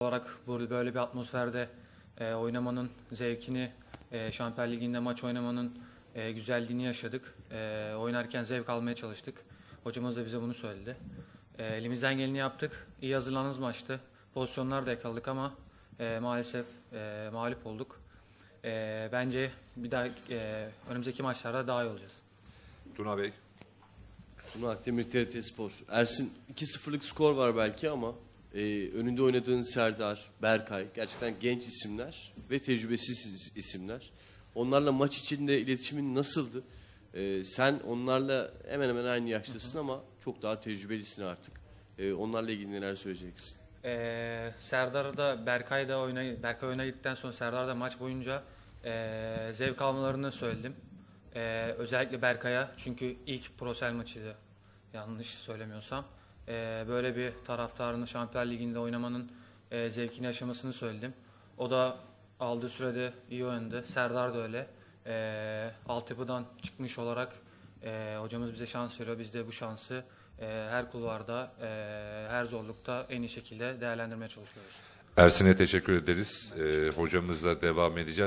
olarak böyle bir atmosferde e, oynamanın zevkini, e, Şampiyon Ligi'nde maç oynamanın e, güzelliğini yaşadık. E, oynarken zevk almaya çalıştık. Hocamız da bize bunu söyledi. E, elimizden geleni yaptık. İyi hazırlandığımız maçtı. Pozisyonlar da yakaladık ama e, maalesef e, mağlup olduk. E, bence bir daha e, önümüzdeki maçlarda daha iyi olacağız. Tuna Bey. Tuna Akdemir TRT Spor. Ersin 2-0'lık skor var belki ama e, önünde oynadığın Serdar, Berkay gerçekten genç isimler ve tecrübesiz is- isimler. Onlarla maç içinde iletişimin nasıldı? E, sen onlarla hemen hemen aynı yaştasın ama çok daha tecrübelisin artık. E, onlarla ilgili neler söyleyeceksin? Ee, Serdar da Berkay da oyuna Berkay oyuna gittikten sonra Serdar da maç boyunca ee, zevk almalarını söyledim. Ee, özellikle Berkay'a çünkü ilk prosel maçıydı yanlış söylemiyorsam. Ee, böyle bir taraftarını Şampiyonlar Ligi'nde oynamanın ee, zevkini yaşamasını söyledim. O da aldığı sürede iyi oynadı. Serdar da öyle. Ee, altyapıdan çıkmış olarak ee, hocamız bize şans veriyor. Biz de bu şansı ee, her kulvarda, ee, her zorlukta en iyi şekilde değerlendirmeye çalışıyoruz. Ersin'e teşekkür ederiz. Ee, hocamızla devam edeceğiz.